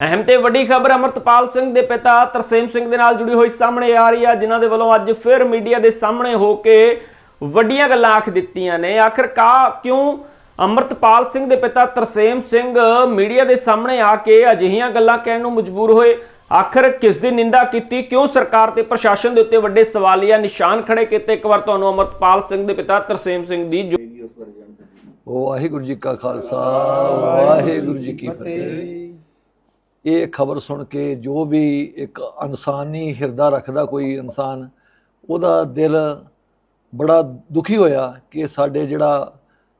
ਅਹਿਮ ਤੇ ਵੱਡੀ ਖਬਰ ਅਮਰਤਪਾਲ ਸਿੰਘ ਦੇ ਪਿਤਾ ਤਰਸੇਮ ਸਿੰਘ ਦੇ ਨਾਲ ਜੁੜੀ ਹੋਈ ਸਾਹਮਣੇ ਆ ਰਹੀ ਹੈ ਜਿਨ੍ਹਾਂ ਦੇ ਵੱਲੋਂ ਅੱਜ ਫਿਰ ਮੀਡੀਆ ਦੇ ਸਾਹਮਣੇ ਹੋ ਕੇ ਵੱਡੀਆਂ ਗੱਲਾਂ ਆਖ ਦਿੱਤੀਆਂ ਨੇ। ਆਖਰ ਕਾ ਕਿਉਂ ਅਮਰਤਪਾਲ ਸਿੰਘ ਦੇ ਪਿਤਾ ਤਰਸੇਮ ਸਿੰਘ ਮੀਡੀਆ ਦੇ ਸਾਹਮਣੇ ਆ ਕੇ ਅਜਿਹੀਆਂ ਗੱਲਾਂ ਕਹਿਣ ਨੂੰ ਮਜਬੂਰ ਹੋਏ? ਆਖਰ ਕਿਸ ਦੀ ਨਿੰਦਾ ਕੀਤੀ? ਕਿਉਂ ਸਰਕਾਰ ਤੇ ਪ੍ਰਸ਼ਾਸਨ ਦੇ ਉੱਤੇ ਵੱਡੇ ਸਵਾਲੀਆ ਨਿਸ਼ਾਨ ਖੜੇ ਕੀਤੇ? ਇੱਕ ਵਾਰ ਤੁਹਾਨੂੰ ਅਮਰਤਪਾਲ ਸਿੰਘ ਦੇ ਪਿਤਾ ਤਰਸੇਮ ਸਿੰਘ ਦੀ ਜੋ- ਵਾਹਿਗੁਰੂ ਜੀ ਕਾ ਖਾਲਸਾ, ਵਾਹਿਗੁਰੂ ਜੀ ਕੀ ਫਤਿਹ। ਇਹ ਖਬਰ ਸੁਣ ਕੇ ਜੋ ਵੀ ਇੱਕ ਇਨਸਾਨੀ ਹਿਰਦਾ ਰੱਖਦਾ ਕੋਈ ਇਨਸਾਨ, ਉਹਦਾ ਦਿਲ ਬੜਾ ਦੁਖੀ ਹੋਇਆ ਕਿ ਸਾਡੇ ਜਿਹੜਾ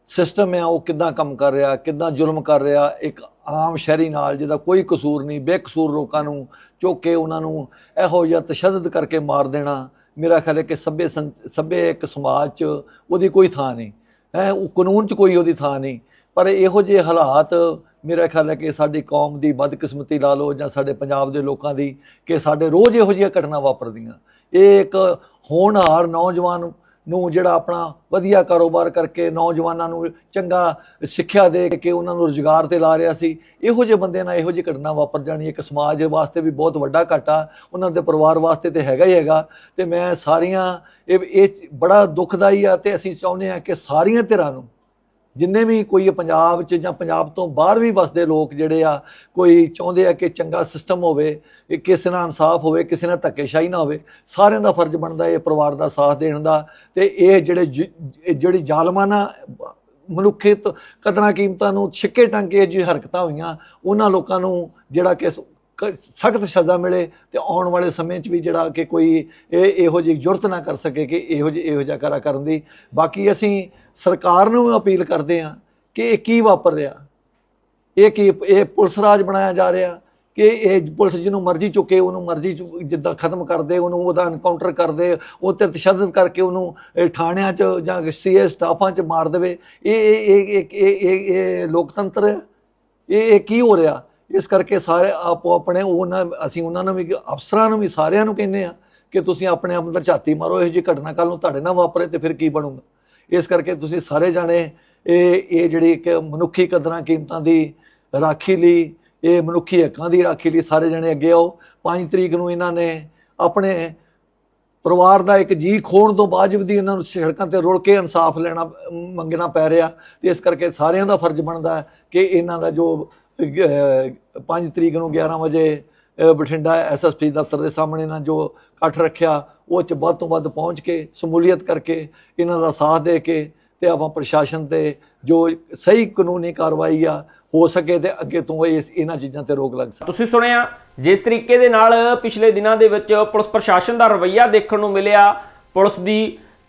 ਸਿਸਟਮ ਹੈ ਉਹ ਕਿੱਦਾਂ ਕੰਮ ਕਰ ਰਿਹਾ, ਕਿੱਦਾਂ ਜ਼ੁਲਮ ਕਰ ਰਿਹਾ, ਇੱਕ ਆਮ ਸ਼ਹਿਰੀ ਨਾਲ ਜਿਹਦਾ ਕੋਈ ਕਸੂਰ ਨਹੀਂ, ਬੇਕਸੂਰ ਲੋਕਾਂ ਨੂੰ ਚੁੱਕ ਕੇ ਉਹਨਾਂ ਨੂੰ ਇਹੋ ਜਿਹਾ ਤਸ਼ੱਦਦ ਕਰਕੇ ਮਾਰ ਦੇਣਾ, ਮੇਰਾ ਖਿਆਲ ਹੈ ਕਿ ਸੱਭੇ ਸੰ- ਸਭੇ ਇੱਕ ਸਮਾਜ 'ਚ ਉਹਦੀ ਕੋਈ ਥਾਂ ਨਹੀਂ। ਹੈ, ਉਹ ਕਾਨੂੰਨ 'ਚ ਕੋਈ ਉਹਦੀ ਥਾਂ ਨਹੀਂ। ਪਰ ਇਹੋ ਜਿਹੇ ਹਾਲਾਤ ਮੇਰਾ ਖਿਆਲ ਹੈ ਕਿ ਸਾਡੀ ਕੌਮ ਦੀ ਬਦਕਿਸਮਤੀ ਲਾ ਲਓ ਜਾਂ ਸਾਡੇ ਪੰਜਾਬ ਦੇ ਲੋਕਾਂ ਦੀ ਕਿ ਸਾਡੇ ਰੋਜ਼ ਇਹੋ ਜਿਹੀਆਂ ਘਟਨਾ ਵਾਪਰਦੀਆਂ। ਇਹ ਇੱਕ ਹੋਣਹਾਰ ਨੌਜਵਾਨ ਨੂੰ ਜਿਹੜਾ ਆਪਣਾ ਵਧੀਆ ਕਾਰੋਬਾਰ ਕਰਕੇ ਨੌਜਵਾਨਾਂ ਨੂੰ ਚੰਗਾ ਸਿੱਖਿਆ ਦੇ ਕੇ ਉਹਨਾਂ ਨੂੰ ਰੁਜ਼ਗਾਰ ਤੇ ਲਾ ਰਿਹਾ ਸੀ, ਇਹੋ ਜਿਹੇ ਬੰਦੇ ਨਾਲ ਇਹੋ ਜਿਹੀ ਘਟਨਾ ਵਾਪਰ ਜਾਣੀ ਇੱਕ ਸਮਾਜ ਵਾਸਤੇ ਵੀ ਬਹੁਤ ਵੱਡਾ ਘਾਟਾ, ਉਹਨਾਂ ਦੇ ਪਰਿਵਾਰ ਵਾਸਤੇ ਤੇ ਹੈਗਾ ਹੀ ਹੈਗਾ ਤੇ ਮੈਂ ਸਾਰੀਆਂ ਇਹ ਇਹ ਬੜਾ ਦੁਖਦਾਈ ਆ ਤੇ ਅਸੀਂ ਚਾਹੁੰਦੇ ਆ ਕਿ ਸਾਰੀਆਂ ਧਿਰਾਂ ਨੂੰ ਜਿੰਨੇ ਵੀ ਕੋਈ ਪੰਜਾਬ 'ਚ ਜਾਂ ਪੰਜਾਬ ਤੋਂ ਬਾਹਰ ਵੀ ਵਸਦੇ ਲੋਕ ਜਿਹੜੇ ਆ, ਕੋਈ ਚਾਹੁੰਦੇ ਆ ਕਿ ਚੰਗਾ ਸਿਸਟਮ ਹੋਵੇ, ਇਹ ਕਿਸੇ ਨਾਲ ਇਨਸਾਫ ਹੋਵੇ, ਕਿਸੇ ਨਾਲ ਧੱਕੇਸ਼ਾਹੀ ਨਾ ਹੋਵੇ, ਸਾਰਿਆਂ ਦਾ ਫਰਜ਼ ਬਣਦਾ ਇਹ ਪਰਿਵਾਰ ਦਾ ਸਾਥ ਦੇਣ ਦਾ ਤੇ ਇਹ ਜਿਹੜੇ ਜ- ਜਿਹੜੀ ਜ਼ਾਲਮਾਨਾ ਮਨੁੱਖੀ ਕਦਰਾਂ ਕੀਮਤਾਂ ਨੂੰ ਛਿੱਕੇ ਟੰਗੇ ਜਿਹੀ ਹਰਕਤਾਂ ਹੋਈਆਂ, ਉਹਨਾਂ ਲੋਕਾਂ ਨੂੰ ਜਿਹੜਾ ਕਿ ਸਖਤ ਸਜ਼ਾ ਮਿਲੇ ਤੇ ਆਉਣ ਵਾਲੇ ਸਮੇਂ 'ਚ ਵੀ ਜਿਹੜਾ ਕਿ ਕੋਈ ਇਹ ਇਹੋ ਜਿਹੀ ਜੁਰਤ ਨਾ ਕਰ ਸਕੇ ਕਿ ਇਹੋ ਜਿਹੇ ਇਹੋ ਜਿਹਾ ਕਰਾ ਕਰਨ ਦੀ। ਬਾਕੀ ਅਸੀਂ ਸਰਕਾਰ ਨੂੰ ਅਪੀਲ ਕਰਦੇ ਹਾਂ ਕਿ ਇਹ ਕੀ ਵਾਪਰ ਰਿਹਾ? ਇਹ ਕੀ ਇਹ ਪੁਲਿਸ ਰਾਜ ਬਣਾਇਆ ਜਾ ਰਿਹਾ? ਕਿ ਇਹ ਪੁਲਿਸ ਜਿਹਨੂੰ ਮਰਜ਼ੀ ਚੁੱਕੇ, ਉਹਨੂੰ ਮਰਜ਼ੀ ਜਿੱਦਾਂ ਖਤਮ ਕਰਦੇ, ਉਹਨੂੰ ਉਹਦਾ ਐਨਕਾਊਂਟਰ ਕਰਦੇ, ਉਹ ਤੇ ਤਸ਼ੱਦਦ ਕਰਕੇ ਉਹਨੂੰ, ਇਹ ਥਾਣਿਆਂ 'ਚ ਜਾਂ ਸੀਏ ਸਟਾਫਾਂ 'ਚ ਮਾਰ ਦੇਵੇ। ਇਹ ਇਹ ਇਹ ਇਹ ਲੋਕਤੰਤਰ ਇਹ ਇਹ ਕੀ ਹੋ ਰਿਹਾ? ਇਸ ਕਰਕੇ ਸਾਰੇ ਆਪੋ ਆਪਣੇ ਉਹਨਾਂ, ਅਸੀਂ ਉਹਨਾਂ ਨੂੰ ਵੀ, ਅਫਸਰਾਂ ਨੂੰ ਵੀ, ਸਾਰਿਆਂ ਨੂੰ ਕਹਿੰਦੇ ਆ ਕਿ ਤੁਸੀਂ ਆਪਣੇ ਆਪ ਅੰਦਰ ਝਾਤੀ ਮਾਰੋ, ਇਹੋ ਜਿਹੀ ਘਟਨਾ ਕੱਲ ਨੂੰ ਤੁਹਾਡੇ ਨਾਲ ਵਾਪਰੇ ਤੇ ਫਿਰ ਕੀ ਬਣੂਗਾ? ਇਸ ਕਰਕੇ ਤੁਸੀਂ ਸਾਰੇ ਜਾਣੇ ਇਹ ਇਹ ਜਿਹੜੀ ਇੱਕ ਮਨੁੱਖੀ ਕਦਰਾਂ ਕੀਮਤਾਂ ਦੀ ਰਾਖੀ ਲਈ, ਇਹ ਮਨੁੱਖੀ ਹੱਕਾਂ ਦੀ ਰਾਖੀ ਲਈ ਸਾਰੇ ਜਣੇ ਅੱਗੇ ਆਓ। 5 ਤਰੀਕ ਨੂੰ ਇਹਨਾਂ ਨੇ ਆਪਣੇ ਪਰਿਵਾਰ ਦਾ ਇੱਕ ਜੀ ਖੋਣ ਤੋਂ ਬਾਅਦ ਵੀ ਇਹਨਾਂ ਨੂੰ ਸੜਕਾਂ ਤੇ ਰੁਲ ਕੇ ਇਨਸਾਫ ਲੈਣਾ, ਮੰਗਣਾ ਪੈ ਰਿਹਾ। ਤੇ ਇਸ ਕਰਕੇ ਸਾਰਿਆਂ ਦਾ ਫਰਜ਼ ਬਣਦਾ ਕਿ ਇਹਨਾਂ ਦਾ ਜੋ 5 ਤਰੀਕ ਨੂੰ 11 ਵਜੇ ਅ, ਬਠਿੰਡਾ ਐਸਐਸਪੀ ਦਫ਼ਤਰ ਦੇ ਸਾਹਮਣੇ ਇਹਨਾਂ ਜੋ ਇਕੱਠ ਰੱਖਿਆ ਉਹ ਚ ਵੱਧ ਤੋਂ ਵੱਧ ਪਹੁੰਚ ਕੇ ਸਮੂਲੀਅਤ ਕਰਕੇ ਇਹਨਾਂ ਦਾ ਸਾਥ ਦੇ ਕੇ ਤੇ ਆਪਾਂ ਪ੍ਰਸ਼ਾਸਨ ਤੇ ਜੋ ਸਹੀ ਕਾਨੂੰਨੀ ਕਾਰਵਾਈ ਆ ਹੋ ਸਕੇ ਤੇ ਅੱਗੇ ਤੋਂ ਇਸ ਇਹਨਾਂ ਚੀਜ਼ਾਂ ਤੇ ਰੋਕ ਲੱਗ ਸਕੇ। ਤੁਸੀਂ ਸੁਣਿਆ ਜਿਸ ਤਰੀਕੇ ਦੇ ਨਾਲ ਪਿਛਲੇ ਦਿਨਾਂ ਦੇ ਵਿੱਚ ਪੁਲਿਸ ਪ੍ਰਸ਼ਾਸਨ ਦਾ ਰਵੱਈਆ ਦੇਖਣ ਨੂੰ ਮਿਲਿਆ ਪੁਲਿਸ ਦੀ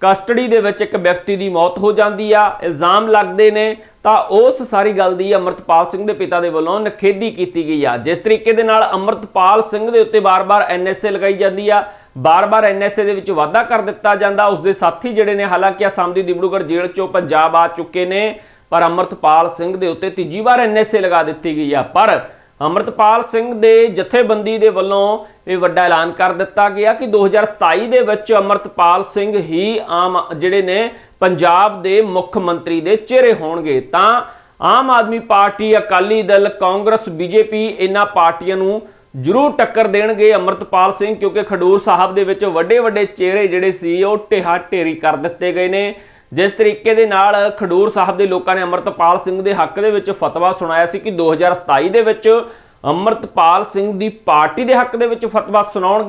ਕਸਟਡੀ ਦੇ ਵਿੱਚ ਇੱਕ ਵਿਅਕਤੀ ਦੀ ਮੌਤ ਹੋ ਜਾਂਦੀ ਆ, ਇਲਜ਼ਾਮ ਲੱਗਦੇ ਨੇ, ਤਾਂ ਉਸ ਸਾਰੀ ਗੱਲ ਦੀ ਅਮਰਤਪਾਲ ਸਿੰਘ ਦੇ ਪਿਤਾ ਦੇ ਵੱਲੋਂ ਨਖੇਦੀ ਕੀਤੀ ਗਈ ਆ। ਜਿਸ ਤਰੀਕੇ ਦੇ ਨਾਲ ਅਮਰਤਪਾਲ ਸਿੰਘ ਦੇ ਉੱਤੇ ਬਾਰ-ਬਾਰ ਐਨਐਸਏ ਲਗਾਈ ਜਾਂਦੀ ਆ, ਬਾਰ-ਬਾਰ ਐਨਐਸਏ ਦੇ ਵਿੱਚ ਵਾਅਦਾ ਕਰ ਦਿੱਤਾ ਜਾਂਦਾ, ਉਸ ਦੇ ਸਾਥੀ ਜਿਹੜੇ ਨੇ, ਹਾਲਾਂਕਿ ਅਸਾਮ ਦੀ ਦਿਬੜੂਗੜ੍ਹ ਜੇਲ੍ਹ ਚੋਂ ਪੰਜਾਬ ਆ ਚੁੱਕੇ ਨੇ, ਪਰ ਅਮਰਤਪਾਲ ਸਿੰਘ ਦੇ ਉੱਤੇ ਤੀਜੀ ਵਾਰ ਐਨਐਸਏ ਲਗਾ ਦਿੱਤੀ ਗਈ ਆ। ਪਰ ਅਮਰਤਪਾਲ ਸਿੰਘ ਦੇ ਜਥੇਬੰਦੀ ਦੇ ਵੱਲੋਂ ਇਹ ਵੱਡਾ ਐਲਾਨ ਕਰ ਦਿੱਤਾ ਗਿਆ ਕਿ 2027 ਦੇ ਵਿੱਚ ਅਮਰਤਪਾਲ ਸਿੰਘ ਹੀ ਆਮ ਜਿਹੜੇ ਨੇ ਪੰਜਾਬ ਦੇ ਮੁੱਖ ਮੰਤਰੀ ਦੇ ਚਿਹਰੇ ਹੋਣਗੇ। ਤਾਂ ਆਮ ਆਦਮੀ ਪਾਰਟੀ, ਅਕਾਲੀ ਦਲ, ਕਾਂਗਰਸ, ਬੀਜੇਪੀ ਇਹਨਾਂ ਪਾਰਟੀਆਂ ਨੂੰ ਜ਼ਰੂਰ ਟੱਕਰ ਦੇਣਗੇ ਅਮਰਤਪਾਲ ਸਿੰਘ ਕਿਉਂਕਿ ਖਡੂਰ ਸਾਹਿਬ ਦੇ ਵਿੱਚ ਵੱਡੇ ਵੱਡੇ ਚਿਹਰੇ ਜਿਹੜੇ ਸੀ ਉਹ ਢੇਹਾ ਢੇਰੀ ਕਰ ਦਿੱਤੇ ਗਏ ਨੇ। ਜਿਸ ਤਰੀਕੇ ਦੇ ਨਾਲ ਖਡੂਰ ਸਾਹਿਬ ਦੇ ਲੋਕਾਂ ਨੇ ਅਮਰਤਪਾਲ ਸਿੰਘ ਦੇ ਹੱਕ ਦੇ ਵਿੱਚ ਫਤਵਾ ਸੁਣਾਇਆ ਸੀ ਕਿ 2027 ਦੇ ਵਿੱਚ ਅਮਰਤਪਾਲ ਸਿੰਘ ਦੀ ਪਾਰਟੀ ਦੇ ਹੱਕ ਦੇ ਵਿੱਚ ਫਤਵਾ ਸੁਣਾਉਣਗੇ।